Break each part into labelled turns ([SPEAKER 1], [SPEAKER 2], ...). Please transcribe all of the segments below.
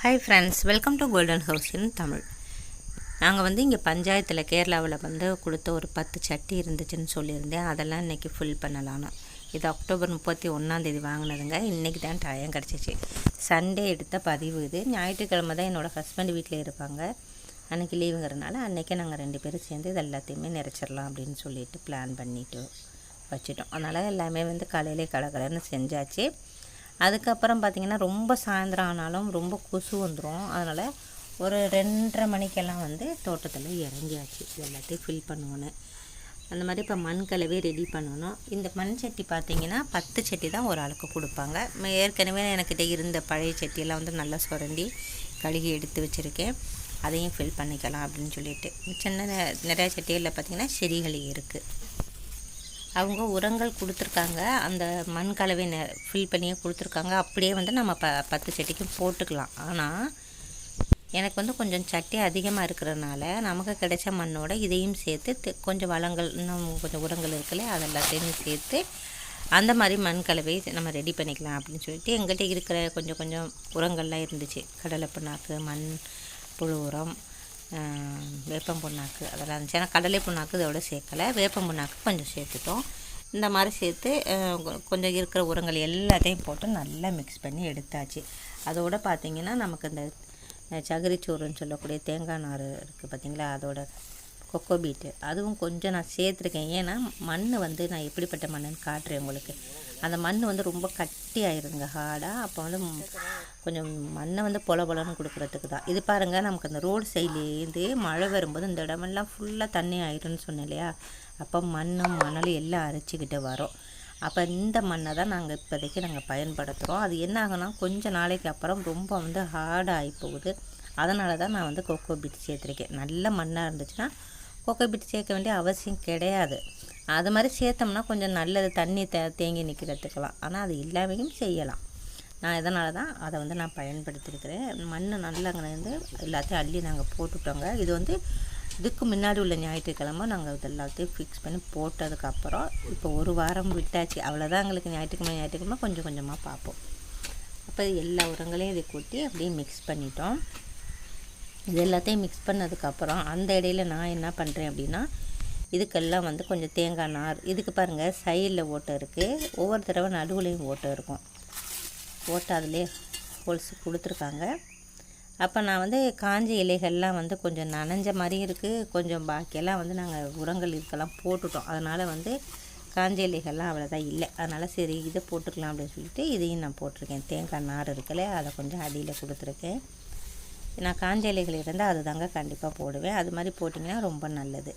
[SPEAKER 1] Hi friends welcome to Golden House in Tamil நாங்கள் வந்து இங்கே பஞ்சாயத்தில் கேரளாவில் வந்து கொடுத்த ஒரு பத்து சட்டி இருந்துச்சுன்னு சொல்லியிருந்தேன். அதெல்லாம் இன்றைக்கி ஃபில் பண்ணலான்னு இது அக்டோபர் முப்பத்தி ஒன்றாந்தேதி வாங்கினதுங்க. இன்றைக்கி தான் டயம் கிடச்சிச்சு. சண்டே எடுத்த பதிவு இது. ஞாயிற்றுக்கிழமை தான் என்னோடய ஹஸ்பண்ட் வீட்டில் இருப்பாங்க. அன்றைக்கி லீவுங்கிறனால அன்றைக்கே நாங்கள் ரெண்டு பேரும் சேர்ந்து இது எல்லாத்தையுமே நிறச்சிடலாம் அப்படின்னு சொல்லிட்டு பிளான் பண்ணிவிட்டு வச்சுட்டோம். அதனால் எல்லாமே வந்து காலையிலே கலகலன்னு செஞ்சாச்சு. அதுக்கப்புறம் பார்த்திங்கன்னா ரொம்ப சாயந்தரம் ஆனாலும் ரொம்ப கொசு வந்துடும் அதனால் ஒரு ரெண்டரை மணிக்கெல்லாம் வந்து தோட்டத்தில் இறங்கியாச்சு. எல்லாத்தையும் ஃபில் பண்ணுவோன்னு அந்த மாதிரி இப்போ மண் கலவே ரெடி பண்ணணும். இந்த மண் சட்டி பார்த்திங்கன்னா பத்து சட்டி தான் ஒரு ஆளுக்கு கொடுப்பாங்க. ஏற்கனவே எனக்கிட்ட இருந்த பழைய சட்டியெல்லாம் வந்து நல்லா சுரண்டி கழுகி எடுத்து வச்சுருக்கேன். அதையும் ஃபில் பண்ணிக்கலாம் அப்படின்னு சொல்லிட்டு. சின்ன நிறையா சட்டிகளில் பார்த்திங்கன்னா செடிகள் இருக்குது அவங்க உரங்கள் கொடுத்துருக்காங்க. அந்த மண் கலவை ஃபில் பண்ணியே கொடுத்துருக்காங்க. அப்படியே வந்து நம்ம ப பத்து சட்டிக்கும் போட்டுக்கலாம். ஆனால் எனக்கு வந்து கொஞ்சம் சட்டி அதிகமாக இருக்கிறதுனால நமக்கு கிடைச்ச மண்ணோட இதையும் சேர்த்து தெ- கொஞ்சம் வளங்கள் இன்னும் கொஞ்சம் உரங்கள் இருக்குல்ல அதெல்லாத்தையும் சேர்த்து அந்த மாதிரி மண் கலவை நம்ம ரெடி பண்ணிக்கலாம் அப்படின்னு சொல்லிட்டு எங்கள்கிட்ட இருக்கிற கொஞ்சம் கொஞ்சம் உரங்கள்லாம் இருந்துச்சு. கடலை புண்ணாக்கு மண் புழு உரம் வேப்பம் புண்ணாக்கு. அதெல்லாம் இருந்துச்சு. ஏன்னா கடலை புண்ணாக்கு இதோட சேர்க்கலை. வேப்பம் புண்ணாக்கு கொஞ்சம் சேர்த்துட்டோம். இந்த மாதிரி சேர்த்து கொஞ்சம் இருக்கிற உரங்கள் எல்லாத்தையும் போட்டு நல்லா மிக்ஸ் பண்ணி எடுத்தாச்சு. அதோட பார்த்தீங்கன்னா நமக்கு இந்த சகரிச்சோறுன்னு சொல்லக்கூடிய தேங்காய் நார் இருக்குது பார்த்தீங்களா அதோட கொக்கோ பீட்டு. அதுவும் கொஞ்சம் நான் சேர்த்துருக்கேன். ஏன்னா மண் வந்து நான் எப்படிப்பட்ட மண்ணுன்னு காட்டுறேன் உங்களுக்கு. அந்த மண் வந்து ரொம்ப கட் கட்டி ஆயிருங்க ஹார்டாக அப்போ வந்து கொஞ்சம் மண்ணை வந்து பொல பொலன்னு கொடுக்குறதுக்கு தான். இது பாருங்கள் நமக்கு அந்த ரோடு சைட்லேருந்து மழை வரும்போது இந்த இடமெல்லாம் ஃபுல்லாக தண்ணி ஆயிரும்னு சொன்னேன் இல்லையா? அப்போ மண்ணும் மணலும் எல்லாம் அரைச்சிக்கிட்டு வரும். அப்போ இந்த மண்ணை தான் நாங்கள் இப்போதைக்கு நாங்கள் பயன்படுத்துகிறோம் அது என்ன ஆகுனா கொஞ்சம் நாளைக்கு அப்புறம் ரொம்ப வந்து ஹார்டாகி போகுது. அதனால தான் நான் வந்து கொக்கோ பீட் சேர்த்துருக்கேன். நல்ல மண்ணாக இருந்துச்சுன்னா கொக்கோ பீட் சேர்க்க வேண்டிய அவசியம் கிடையாது. அது மாதிரி சேர்த்தோம்னா கொஞ்சம் நல்லது தண்ணி தே தேங்கி நிற்கிறதுக்கெல்லாம் ஆனால் அது இல்லாமையும் செய்யலாம். நான் இதனால தான் அதை வந்து நான் பயன்படுத்தியிருக்கிறேன் மண் நல்லா வந்து எல்லாத்தையும் அள்ளி நாங்கள் போட்டுட்டோங்க. இது வந்து இதுக்கு முன்னாடி உள்ள ஞாயிற்றுக்கிழமை நாங்கள் இது எல்லாத்தையும் ஃபிக்ஸ் பண்ணி போட்டதுக்கப்புறம் இப்போ ஒரு வாரம் விட்டாச்சு. அவ்வளோதான் எங்களுக்கு ஞாயிற்றுக்கிழமை ஞாயிற்றுக்கிழமை கொஞ்சம் கொஞ்சமாக பார்ப்போம். அப்போ எல்லா உரங்களையும் இதை கொட்டி அப்படியே மிக்ஸ் பண்ணிட்டோம். இது எல்லாத்தையும் மிக்ஸ் பண்ணதுக்கப்புறம் அந்த இடையில நான் என்ன பண்ணுறேன் அப்படின்னா இதுக்கெல்லாம் வந்து கொஞ்சம் தேங்காய் நார். இதுக்கு பாருங்கள் சைடில் ஓட்டை இருக்குது ஒவ்வொரு தடவை நடுவுலையும் ஓட்டை இருக்கும். ஓட்டை அதிலே ஹோல்ஸ் கொடுத்துருக்காங்க. அப்போ நான் வந்து காஞ்ச இலைகள்லாம் வந்து கொஞ்சம் நனைஞ்ச மாதிரியும் இருக்குது கொஞ்சம் பாக்கியெல்லாம் வந்து நாங்கள் உரங்கள் இதுக்கெல்லாம் போட்டுட்டோம். அதனால் வந்து காஞ்ச இலைகள்லாம் அவ்வளோதான் இல்லை. அதனால் சரி இதை போட்டுக்கலாம் அப்படின்னு சொல்லிட்டு இதையும் நான் போட்டிருக்கேன். தேங்காய் நார் இருக்குல்ல அதை கொஞ்சம் அடியில் கொடுத்துருக்கேன். நான் காஞ்ச இலைகள் இருந்தால் அது தாங்க கண்டிப்பாக போடுவேன். அது மாதிரி போட்டிங்கன்னா ரொம்ப நல்லது.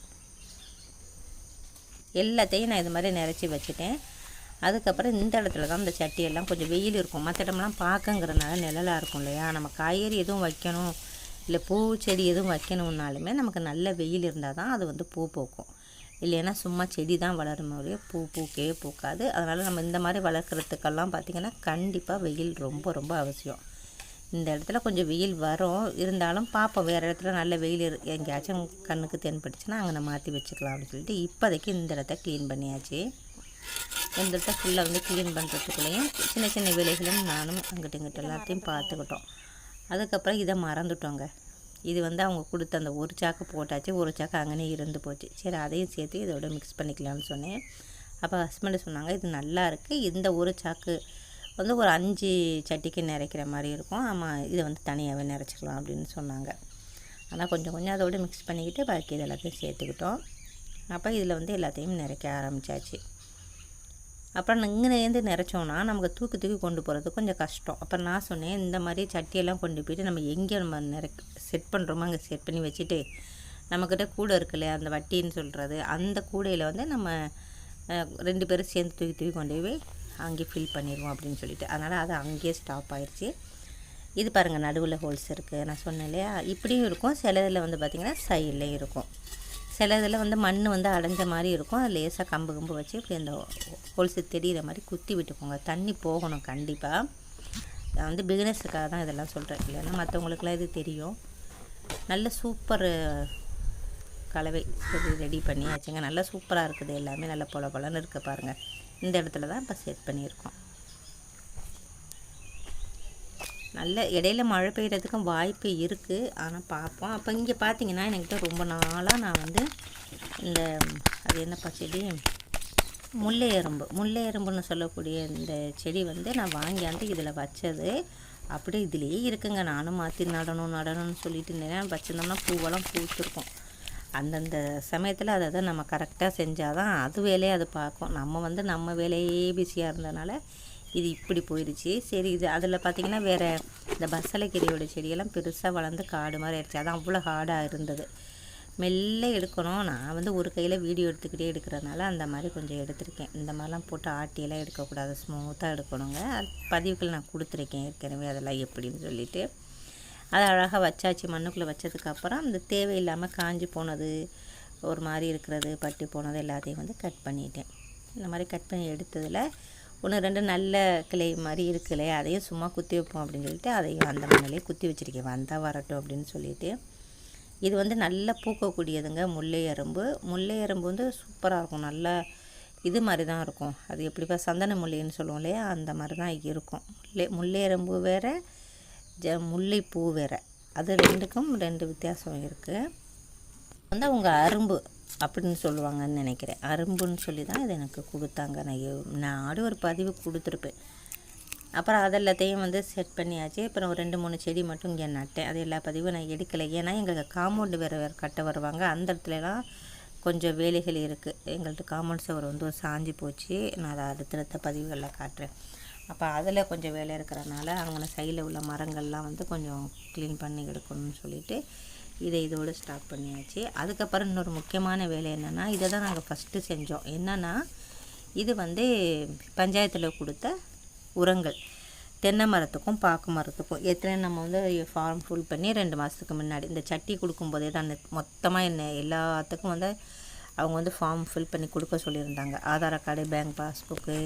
[SPEAKER 1] எல்லாத்தையும் நான் இது மாதிரி நிறச்சி வச்சுட்டேன். அதுக்கப்புறம் இந்த இடத்துல தான் இந்த சட்டியெல்லாம் கொஞ்சம் வெயில் இருக்கும். மற்ற இடம்லாம் பார்க்கங்கிறனால நிழலாக இருக்கும் இல்லையா? நம்ம காய்கறி எதுவும் வைக்கணும். இல்லை பூ செடி எதுவும் வைக்கணுன்னாலுமே நமக்கு நல்ல வெயில் இருந்தால் தான் அது வந்து பூ பூக்கும். இல்லைன்னா சும்மா செடி தான் வளரும் ஒழிய பூ பூக்கவே பூக்காது. அதனால் நம்ம இந்த மாதிரி வளர்க்குறதுக்கெல்லாம் பார்த்திங்கன்னா கண்டிப்பாக வெயில் ரொம்ப ரொம்ப அவசியம். இந்த இடத்துல கொஞ்சம் வெயில் வரும். இருந்தாலும் பார்ப்போம் வேறு இடத்துல நல்ல வெயில் இரு- எங்கேயாச்சும் கண்ணுக்கு தென்பட்டுச்சுன்னா அங்கே மாற்றி வச்சுக்கலாம் அப்படின்னு சொல்லிட்டு இப்போதைக்கு இந்த இடத்த க்ளீன் பண்ணியாச்சு. இந்த இடத்த ஃபுல்லாக வந்து க்ளீன் பண்ணுறதுக்குள்ளேயும் சின்ன சின்ன வேலைகளும் நானும் அங்கிட்ட இங்கிட்ட எல்லாத்தையும் பார்த்துக்கிட்டோம். அதுக்கப்புறம் இதை மறந்துட்டோங்க. இது வந்து அவங்க கொடுத்த அந்த ஒரு சாக்கு போட்டாச்சு ஒரு சாக்கு அங்கனே இருந்து போச்சு. சரி அதையும் சேர்த்து இதோட மிக்ஸ் பண்ணிக்கலாம்னு சொன்னேன். அப்போ ஹஸ்பண்டு சொன்னாங்க இது நல்லா இருக்குது இந்த ஒரு சாக்கு வந்து ஒரு அஞ்சு சட்டிக்கு நிறைக்கிற மாதிரி இருக்கும். ஆமாம் இதை வந்து தனியாகவே நிறைச்சிக்கலாம் அப்படின்னு சொன்னாங்க. ஆனால் கொஞ்சம் கொஞ்சம் அதோடு மிக்ஸ் பண்ணிக்கிட்டு பாக்கி இது எல்லாத்தையும் சேர்த்துக்கிட்டோம். அப்போ இதில் வந்து எல்லாத்தையும் நிறைக்க ஆரம்பித்தாச்சு அப்புறம் இங்கேருந்து நிறைச்சோன்னா நமக்கு தூக்கி தூக்கி கொண்டு போகிறது கொஞ்சம் கஷ்டம். அப்புறம் நான் சொன்னேன் இந்த மாதிரி சட்டியெல்லாம் கொண்டு போயிட்டு நம்ம எங்கே நம்ம நிறை செட் பண்ணுறோமோ அங்கே செட் பண்ணி வச்சுட்டு நம்மக்கிட்ட கூடை இருக்குல்ல அந்த வட்டின்னு சொல்கிறது அந்த கூடையில் வந்து நம்ம ரெண்டு பேரும் சேர்ந்து தூக்கி தூக்கி கொண்டு போய் அங்கேயே ஃபில் பண்ணிடுவோம் அப்படின்னு சொல்லிட்டு. அதனால் அது அங்கேயே ஸ்டாப் ஆயிடுச்சு இது பாருங்கள் நடுவில் ஹோல்ஸ் இருக்குது நான் சொன்னேன் இல்லையா? இப்படியும் இருக்கும். சில இதில் வந்து பார்த்திங்கன்னா சைட்லேயும் இருக்கும். சில இதில் வந்து மண் வந்து அடைஞ்ச மாதிரி இருக்கும். அது லேசாக கம்பு கம்பு வச்சு இப்படி அந்த ஹோல்ஸ் தெரியிற மாதிரி குத்தி விட்டுக்கோங்க. தண்ணி போகணும் கண்டிப்பாக நான் வந்து பிகினர்ஸுக்காக தான் இதெல்லாம் சொல்கிறேன் இல்லைன்னா மற்றவங்களுக்குலாம் இது தெரியும். நல்ல சூப்பர் கலவை ரெடி பண்ணியாச்சுங்க. நல்லா சூப்பராக இருக்குது எல்லாமே. நல்லா பொல பொலன்னு இருக்க பாருங்கள் இந்த இடத்துல தான் இப்போ செட் பண்ணியிருக்கோம். நல்ல இடையில மழை பெய்யறதுக்கும் வாய்ப்பு இருக்குது ஆனால் பார்ப்போம். அப்போ இங்கே பார்த்தீங்கன்னா என்கிட்ட ரொம்ப நாளாக நான் வந்து இந்த அது என்னப்பா செடி? முல்லை எறும்பு முல்லை எறும்புன்னு சொல்லக்கூடிய இந்த செடி வந்து நான் வாங்கியாந்து இதில் வச்சது. அப்படியே இதுலேயே இருக்குங்க. நானும் மாற்றி நடணும் நடணும்னு சொல்லிட்டு இருந்தேன் வச்சுருந்தோம்னா பூவெல்லாம் பூத்துருக்கும். அந்தந்த சமயத்தில் அதை தான் நம்ம கரெக்டாக செஞ்சால் தான் அது வேலையை அது பார்க்கும். நம்ம வந்து நம்ம வேலையே பிஸியாக இருந்தனால இது இப்படி போயிடுச்சு. சரி இது அதில் பார்த்திங்கன்னா வேறு இந்த பசலைக்கீரையோட செடியெல்லாம் பெருசாக வளர்ந்து காடு மாதிரி ஆயிடுச்சு. அதான் அவ்வளோ ஹார்டாக இருந்தது. மெல்ல எடுக்கணும். நான் வந்து ஒரு கையில் வீடியோ எடுத்துக்கிட்டே எடுக்கிறதுனால அந்த மாதிரி கொஞ்சம் எடுத்திருக்கேன். இந்த மாதிரிலாம் போட்டு ஆட்டியெல்லாம் எடுக்கக்கூடாது. ஸ்மூத்தாக எடுக்கணுங்க. பதிவுகள் நான் கொடுத்துருக்கேன். ஏற்கனவே அதெல்லாம் எப்படின்னு சொல்லிவிட்டு அதை அழகாக வச்சாச்சு மண்ணுக்குள்ளே வச்சதுக்கப்புறம் அந்த தேவையில்லாமல் காஞ்சி போனது ஒரு மாதிரி இருக்கிறது பட்டி போனது எல்லாத்தையும் வந்து கட் பண்ணிட்டேன். இந்த மாதிரி கட் பண்ணி எடுத்ததில் ஒன்று ரெண்டு நல்ல கிளை மாதிரி இருக்கு இல்லையா? அதையும் சும்மா குத்தி வைப்போம் அப்படின்னு சொல்லிட்டு அதையும் அந்த மண்ணிலே குத்தி வச்சுருக்கேன். வந்தால் வரட்டும் அப்படின்னு சொல்லிட்டு. இது வந்து நல்லா பூக்கக்கூடியதுங்க முல்லை எறும்பு. முல்லை எறும்பு வந்து சூப்பராக இருக்கும். நல்லா இது மாதிரி தான் இருக்கும். அது எப்படிப்பா சந்தன முல்லைன்னு சொல்லுவோம் இல்லையா? அந்த மாதிரி தான் இருக்கும். முல்லை முல்லை எறும்பு வேறு ஜ முல்லைப்பூ வேறு. அது ரெண்டுக்கும் ரெண்டு வித்தியாசம் இருக்குது வந்து அவங்க அரும்பு அப்படின்னு சொல்லுவாங்கன்னு நினைக்கிறேன். அரும்புன்னு சொல்லி தான் இது எனக்கு கொடுத்தாங்க. நான் நான் ஆடு ஒரு பதிவு கொடுத்துருப்பேன். அப்புறம் அதெல்லாத்தையும் வந்து செட் பண்ணியாச்சு. அப்புறம் ஒரு ரெண்டு மூணு செடி மட்டும் இங்கே நட்டேன். அது எல்லா பதிவும் நான் எடுக்கலை. ஏன்னா எங்களுக்கு காம்பவுண்டு வேறு வேறு கட்ட வருவாங்க. அந்த இடத்துலலாம் கொஞ்சம் வேலைகள் இருக்குது எங்கள்கிட்ட காம்பவுண்ட் சவர் வந்து சாஞ்சி போச்சு. நான் அதை அடுத்தடுத்த பதிவுகளில் காட்டுறேன். அப்போ அதில் கொஞ்சம் வேலை இருக்கிறனால அங்கே சைடில் உள்ள மரங்கள்லாம் வந்து கொஞ்சம் க்ளீன் பண்ணி எடுக்கணும்னு சொல்லிவிட்டு இதை இதோடு ஸ்டார்ட் பண்ணியாச்சு. அதுக்கப்புறம் இன்னொரு முக்கியமான வேலை என்னென்னா இதை தான் நாங்கள் ஃபஸ்ட்டு செஞ்சோம். என்னென்னா இது வந்து பஞ்சாயத்தில் கொடுத்த உரங்கள். தென்னை மரத்துக்கும் பாக்கு மரத்துக்கும். எத்தனை நம்ம வந்து ஃபார்ம் ஃபுல் பண்ணி ரெண்டு மாதத்துக்கு முன்னாடி. இந்த சட்டி கொடுக்கும்போதே தான் மொத்தமாக என்ன எல்லாத்துக்கும் வந்து அவங்க வந்து ஃபார்ம் ஃபில் பண்ணி கொடுக்க சொல்லியிருந்தாங்க. ஆதார் கார்டு பேங்க் பாஸ்புக்கு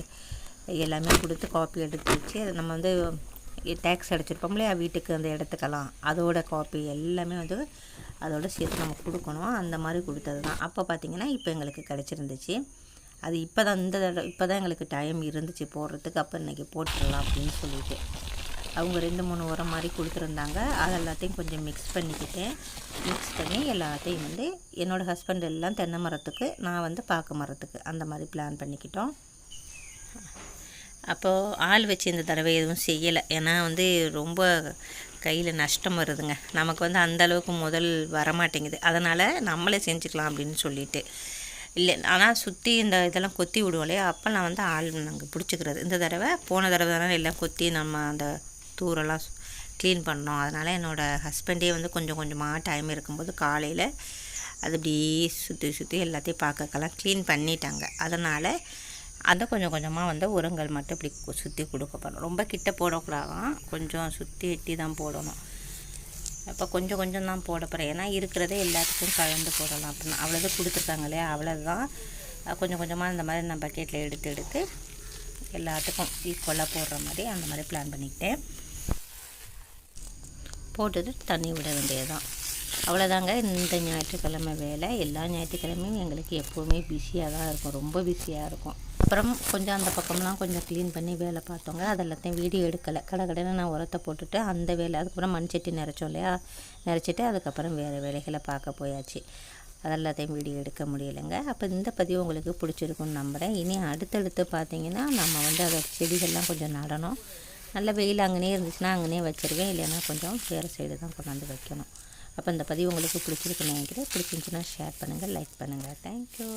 [SPEAKER 1] எல்லாமே கொடுத்து காப்பி எடுத்து வச்சு அதை நம்ம வந்து டேக்ஸ் அடிச்சிருப்போம் இல்லையா வீட்டுக்கு அந்த இடத்துக்கெல்லாம். அதோட காப்பி எல்லாமே வந்து அதோட சேர்த்து நம்ம கொடுக்கணும். அந்த மாதிரி கொடுத்தது தான் அப்போ பார்த்திங்கன்னா இப்போ எங்களுக்கு கிடச்சிருந்துச்சு. அது இப்போ தான் இந்த தடவை இப்போ தான் எங்களுக்கு டைம் இருந்துச்சு போடுறதுக்கு. அப்போ இன்றைக்கி போட்டுடலாம் அப்படின்னு சொல்லிட்டு. அவங்க ரெண்டு மூணு உரம் மாதிரி கொடுத்துருந்தாங்க. அது எல்லாத்தையும் கொஞ்சம் மிக்ஸ் பண்ணிக்கிட்டேன் மிக்ஸ் பண்ணி எல்லாத்தையும் வந்து என்னோடய ஹஸ்பண்ட் எல்லாம் தென்னை மரத்துக்கு நான் வந்து பாக்கு மரத்துக்கு அந்த மாதிரி பிளான் பண்ணிக்கிட்டோம். அப்போது ஆள் வச்சு இந்த தடவை எதுவும் செய்யலை. ஏன்னா வந்து ரொம்ப கையில் நஷ்டம் வருதுங்க. நமக்கு வந்து அந்தளவுக்கு முதல் வரமாட்டேங்குது. அதனால் நம்மளே செஞ்சுக்கலாம் அப்படின்னு சொல்லிட்டு. இல்லை ஆனால் சுற்றி இந்த இதெல்லாம் கொத்தி விடுவோம் இல்லையா? அப்போ நான் வந்து ஆள் நாங்கள் பிடிச்சிக்கிறது. இந்த தடவை போன தடவை தானே எல்லாம் கொத்தி நம்ம அந்த தூரெல்லாம் க்ளீன் பண்ணோம். அதனால் என்னோடய ஹஸ்பண்டே வந்து கொஞ்சம் கொஞ்சமாக டைம் இருக்கும்போது காலையில் அது அப்படியே சுற்றி சுற்றி எல்லாத்தையும் பார்க்கக்கெல்லாம் க்ளீன் பண்ணிட்டாங்க. அதனால் அதை கொஞ்சம் கொஞ்சமாக வந்து உரங்கள் மட்டும் இப்படி சுற்றி கொடுக்க போகிறோம் ரொம்ப கிட்ட போடக்கூடாதான். கொஞ்சம் சுற்றி வெட்டி தான் போடணும். அப்போ கொஞ்சம் கொஞ்சம் தான் போட போகிறேன் ஏன்னா இருக்கிறதே எல்லாத்துக்கும் கலந்து போடலாம். அப்படின்னா அவ்வளோதான் கொடுத்துருக்காங்க இல்லையா? அவ்வளோதான் கொஞ்சம் கொஞ்சமாக இந்த மாதிரி நான் பக்கெட்டில் எடுத்து எடுத்து எல்லாத்துக்கும் ஈக்குவலாக போடுற மாதிரி அந்த மாதிரி பிளான் பண்ணிக்கிட்டேன். போட்டுட்டு தண்ணி விட வேண்டியது தான் அவ்வளோதாங்க இந்த ஞாயிற்றுக்கிழமை வேலை. எல்லா ஞாயிற்றுக்கிழமையும் எங்களுக்கு எப்போவுமே பிஸியாக தான் இருக்கும். ரொம்ப பிஸியாக இருக்கும். அப்புறம் கொஞ்சம் அந்த பக்கம்லாம் கொஞ்சம் க்ளீன் பண்ணி வேலை பார்த்தோங்க அதெல்லாத்தையும் வீடியோ எடுக்கலை. கடை கடையில் நான் உரத்தை போட்டுட்டு அந்த வேலை அதுக்கப்புறம் மண் சட்டி நிறச்சோம் இல்லையா? நிறச்சிட்டு அதுக்கப்புறம் வேறு வேலைகளை பார்க்க போயாச்சு. அதெல்லாத்தையும் வீடியோ எடுக்க முடியலைங்க. அப்போ இந்த பதிவு உங்களுக்கு பிடிச்சிருக்குன்னு நம்புகிறேன் இனி அடுத்தடுத்து பார்த்தீங்கன்னா நம்ம வந்து அதை செடிகள்லாம் கொஞ்சம் நடணும். நல்ல வெயில் அங்கனே இருந்துச்சுன்னா அங்கனே வச்சுருவேன். இல்லைன்னா கொஞ்சம் வேறு சைடு தான் கொண்டாந்து வைக்கணும். அப்போ இந்த பதிவு உங்களுக்கு பிடிச்சிருக்குன்னு நினைக்கிறேன். பிடிச்சிருந்துச்சுன்னா ஷேர் பண்ணுங்கள் லைக் பண்ணுங்கள் தேங்க்யூ